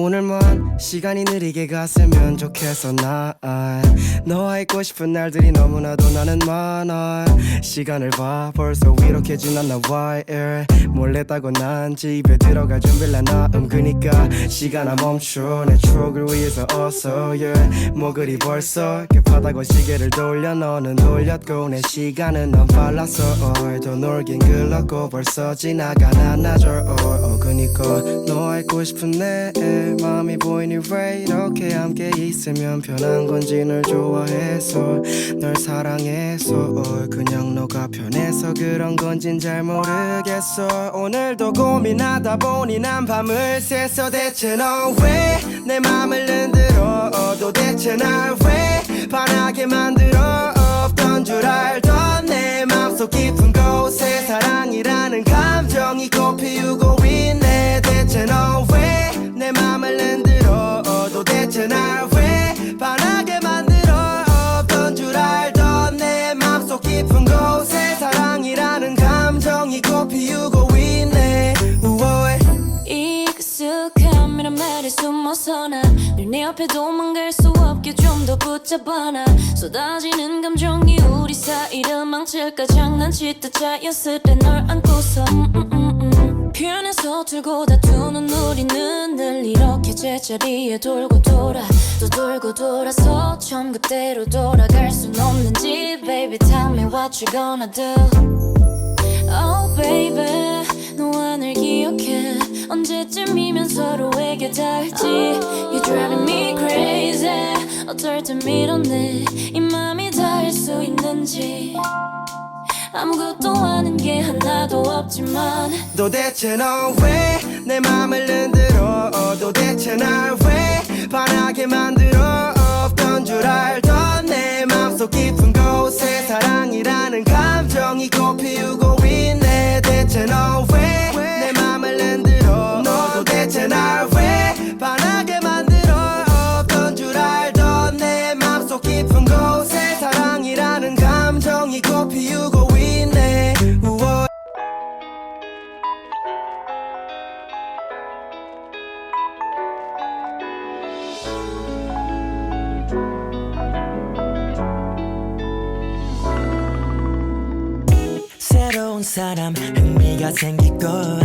오늘만 시간이 느리게 갔으면 좋겠어 난 너와 있고 싶은 날들이 너무나도 나는 많아 시간을 봐 벌써 이렇게 지났나 why 몰래 따고 난 집에 들어갈 준비를 나 은근히까 시간아 멈춰 내 추억을 위해서 어서 yeah. 뭐 그리 벌써 급하다고 시계를 돌려 너는 돌렸고 내 시간은 넌 빨랐어. 더 놀긴 글렀고 벌써 지나가 나나져 oh. oh. 그니까 너와 있고 싶은 내 마음이 보이니 왜 이렇게 함께 있으면 편한 건지 널 좋아해서 널 사랑해서. 그냥 너가 편해서 그런 건진 잘 모르겠어. 오늘도 고민하다 보니 난 밤을 새서 대체 너 왜내 맘을 흔들어? 도대체 날 왜 반하게 만들어 줄 알던 내 맘속 깊은 곳에 사랑이라는 감정이 꽃피우고 있네. 대체 너 왜 내 맘을 흔들어? 도대체 날왜 반하게 만들어? 없던 줄 알던 내 맘속 깊은 곳에 사랑이라는 감정이 꽃피우고 말에 숨어서 난늘내 옆에 도망갈 수 없게 좀 더 붙잡아 나 쏟아지는 감정이 우리 사이를 망칠까 장난치듯 자연스레 널 안고서 음, 음, 음, 음. 편해서 들고 다투는 우리는 늘 이렇게 제자리에 돌고 돌아. 또 돌고 돌아서 처음 그때로 돌아갈 순 없는지 Baby tell me what you gonna do. Oh baby 너와 날 기억해 언제쯤이면 서로에게 닿을지? You're driving me crazy. 어떨 땐 밀어내 이 맘이 닿을 수 있는지. 아무것도 아는 게 하나도 없지만. 도대체 너 왜 내 맘을 흔들어? 도대체 날왜 반하게 만들어? 없던 줄 알던 내 맘속 깊은 곳에 사랑이라는 감정이 꽃피우고 있네. 대체 너 도대체 날 왜 반하게 만들어? 없던 줄 알던 내 맘속 깊은 곳에 사랑이라는 감정이 꽃피우고 있네. 우와. 새로운 사람 흥미가 생기고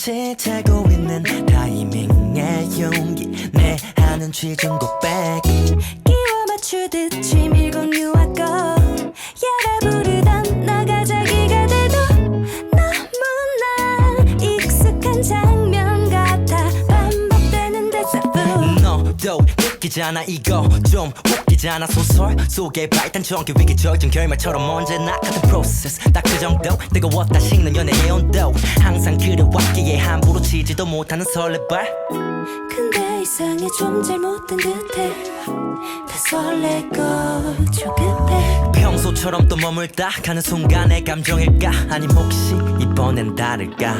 서로 눈치채고 있는 타이밍의 용기 내 하는 취중 고백 끼워 맞추듯 치밀고 유하고. 야라 부르던 너가 자기가 돼도 너무나 익숙한 장면 같아. 반복되는 대사뿐 너도 느끼잖아 이거 좀 웃기잖아. 소설 속의 발단정기 위기적인 결말처럼 언제나 같은 프로세스 딱 그 정도? 뜨거웠다 식는 연애의 온도. 항상 그래왔기에 함부로 치지도 못하는 설레발. 근데 이상해 좀 잘못된 듯해. 다 설레고 조급해. 평소처럼 또 머물다 가는 순간의 감정일까? 아님 혹시 이번엔 다를까?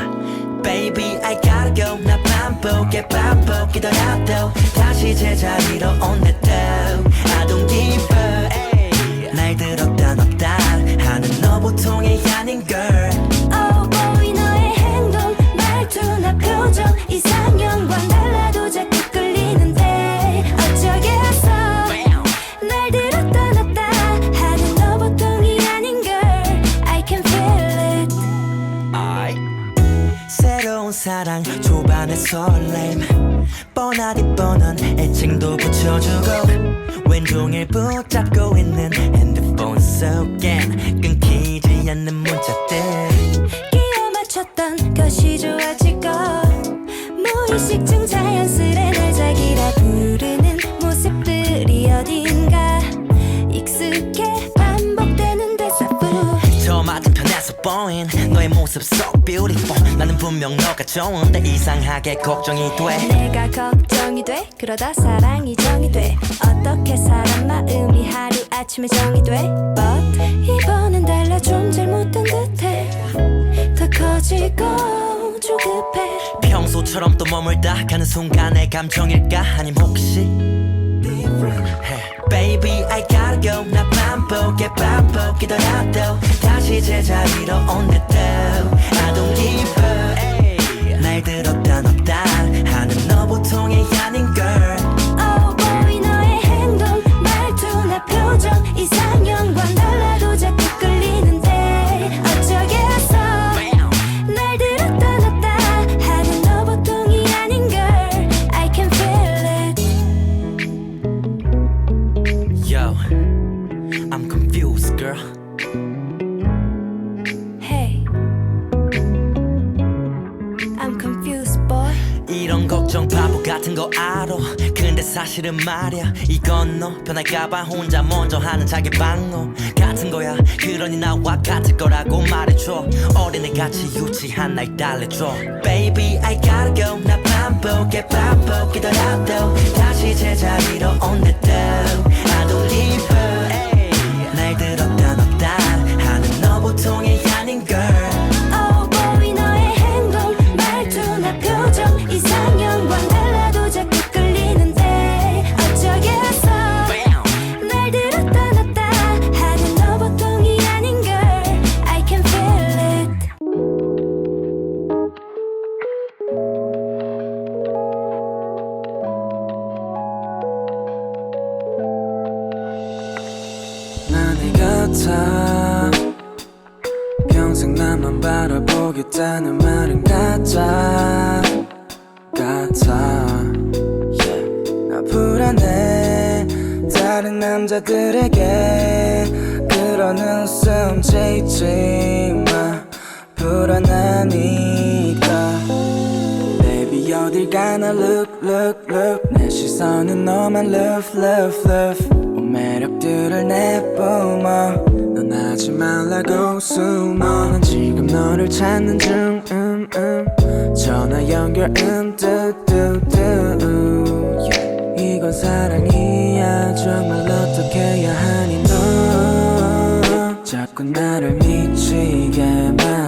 Baby I gotta go 나 반복해 반복이더라도 다시 제자리로 I don't give 맞췄던 것이 좋아지고 무의식 중 자연스레 날 자기라 부르는 모습들이 어딘가? 익숙해 반복되는 대사뿐 저 맞은편에서 보인 너의 모습 so beautiful. 나는 분명 너가 좋은데 이상하게 걱정이 돼. 내가 걱정이 돼? 그러다 사랑이 정이 돼. 어떻게 사람 마음이 하루 아침에 정이 돼? But 이번엔 달라 좀 잘못된 더 커지고 조급해. 평소처럼 또 머물다 가는 순간의 감정일까? 아님 혹시? Baby I gotta go. 나 반복해 반복이더라도 다시 제자리로 온내도 걱정 바보 같은 거 알아. 근데 사실은 말야 이건 너. 변할까봐 혼자 먼저 하는 자기 방어. 같은 거야 그러니 나와 같을 거라고 말해줘. 어린애같이 유치한 날 달래줘. Baby I gotta go 나 반복해 반복이더라도. 다시 제자리로 온대도 I don't give up 날 들었다 그런 웃음 짓지 마 불안하니까. Baby 어딜 가나 look look look. 내 시선은 너만 love love love. 온 매력들을 내뿜어. 넌 하지 말라고 숨어 난 지금 너를 찾는 중. 음, 음. 전화 연결 음 뚜뚜뚜 yeah. 이건 사랑이야. 정말 어떻게 해야 하니 너 자꾸 나를 미치게 만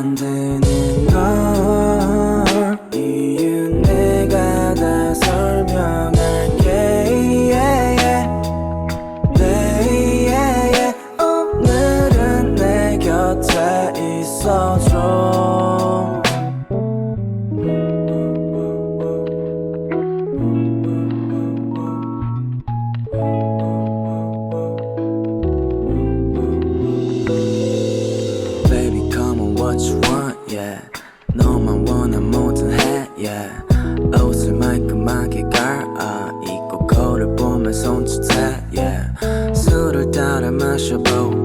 술을 따라 마셔보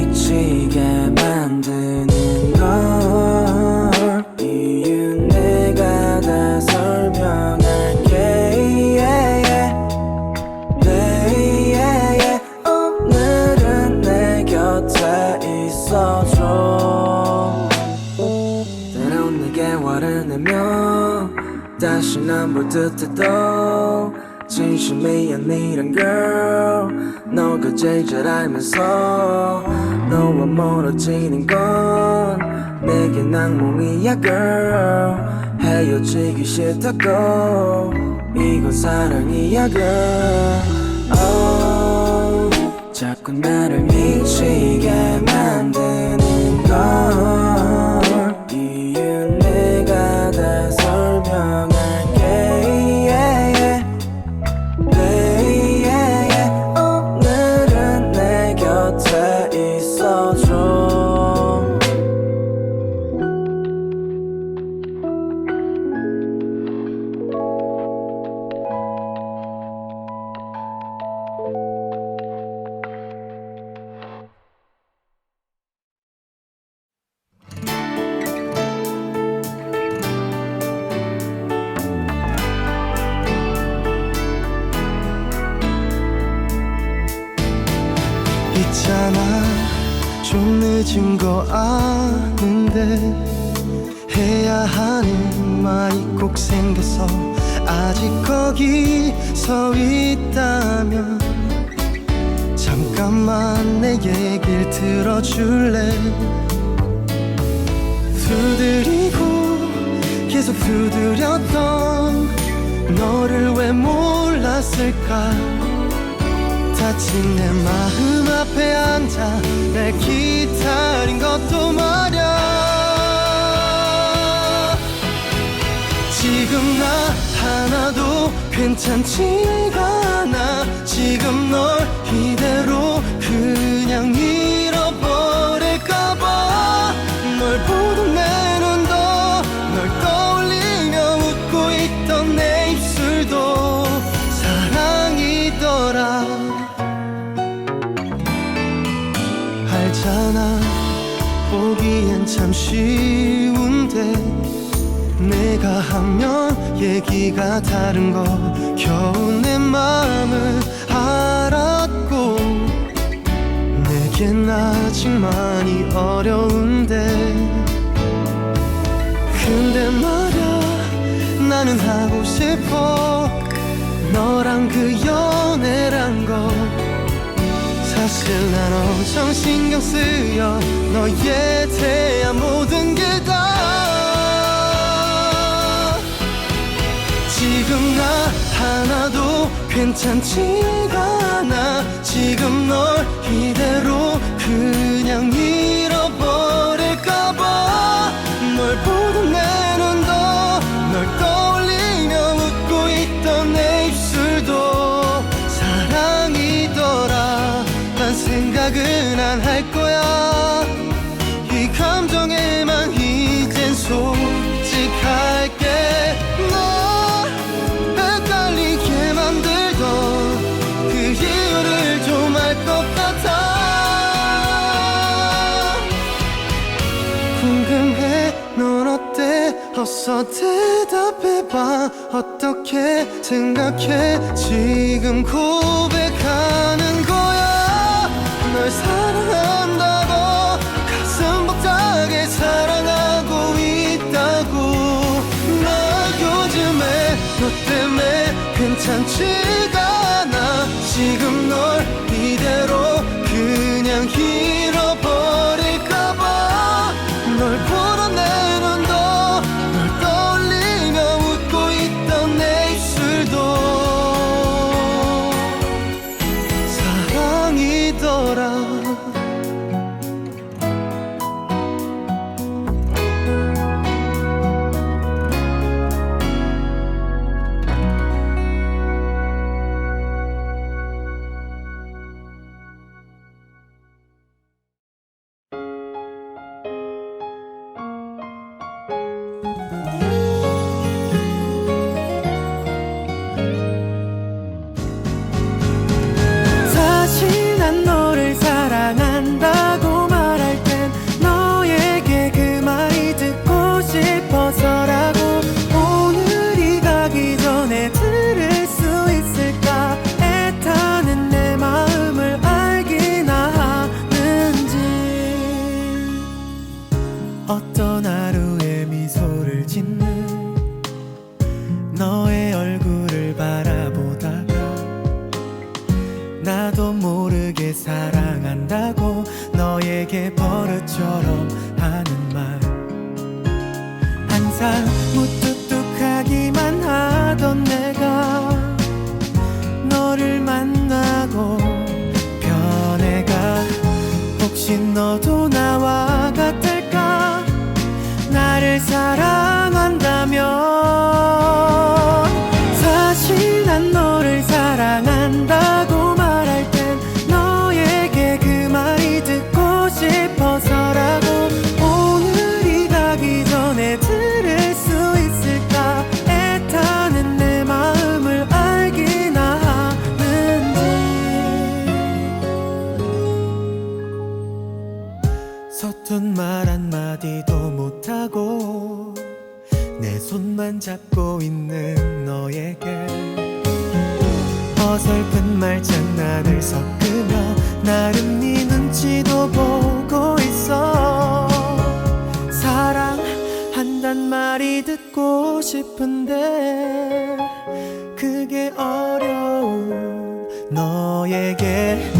미치게 만드는 걸 이유 내가 다 설명할게 yeah, yeah. 네, yeah, yeah. 오늘은 내 곁에 있어줘 때론 내게 화를 내며 다시 난 볼 듯해도 진심이 아니란 girl. 너가 제일 잘 알면서 너와 멀어지는 건 내겐 악몽이야 girl. 헤어지기 싫다고 이건 사랑이야 girl. Oh, 자꾸 나를 미치게 만드는 걸 늦은 거 아는데 해야 하는 말이 꼭 생겨서 아직 거기 서 있다면 잠깐만 내 얘길 들어줄래? 두드리고 계속 두드렸던 너를 왜 몰랐을까 다친 내 마음 앞에 앉아 내 기다린 것도 말야. 지금 나 하나도 괜찮지가 않아. 지금 널 이대로 그냥 참 쉬운데 내가 하면 얘기가 다른 거 겨우 내 마음을 알았고 내겐 아직 많이 어려운데 근데 말야 나는 하고 싶어 너랑 그거 사실 난 엄청 신경 쓰여 너에 대한 모든 게 다. 지금 나 하나도 괜찮지가 않아. 지금 널 이대로 그냥 잃 생각은 안할 거야. 이 감정에만 이젠 솔직할게. 너 헷갈리게 만들던 그 이유를 좀 알 것 같아. 궁금해 넌 어때? 어서 대답해봐. 어떻게 생각해? 지금 고백하는 널 사랑한다고 가슴 벅차게 사랑하고 있다고. 나 요즘에 너 때문에 괜찮지가 모르게 사랑한다고 너에게 버릇처럼 하는 말. 항상 무뚝뚝하기만 하던 내가 너를 만나고 변해가 혹시 너도 너에게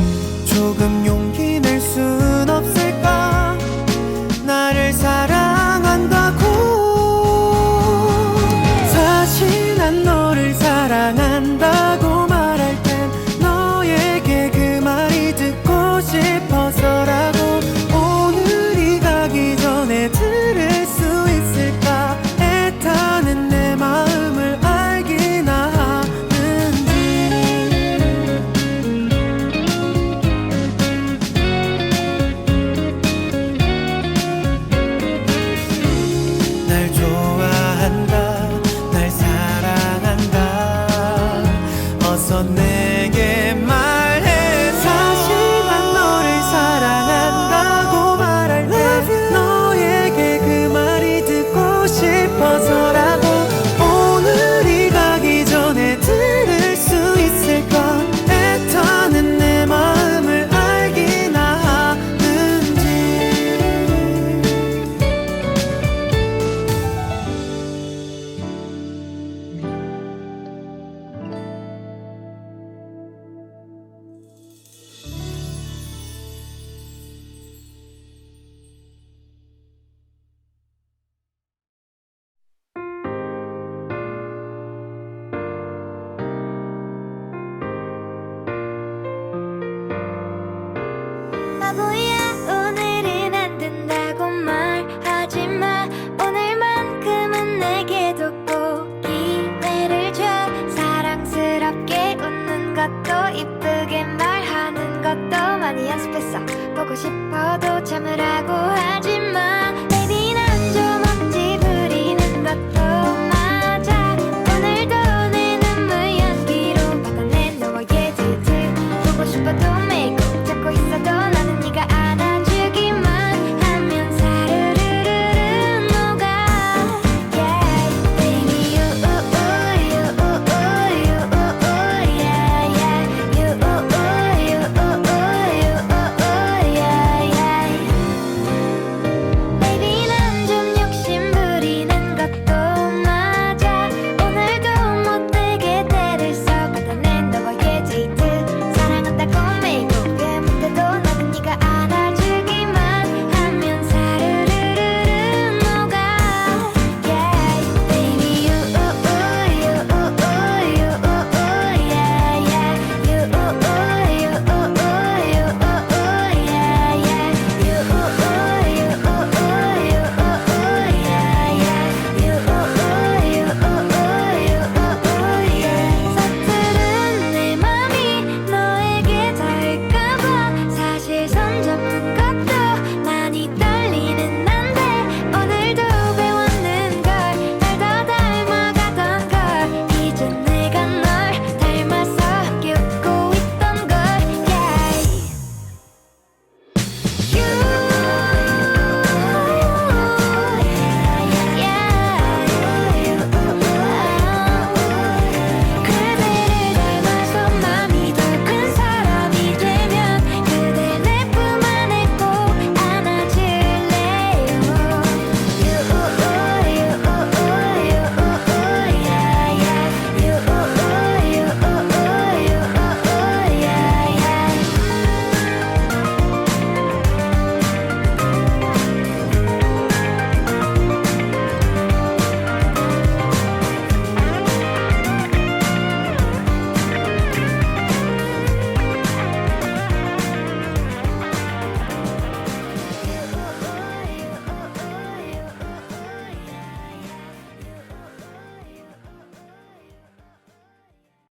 자고 싶어도 참으라고 하지.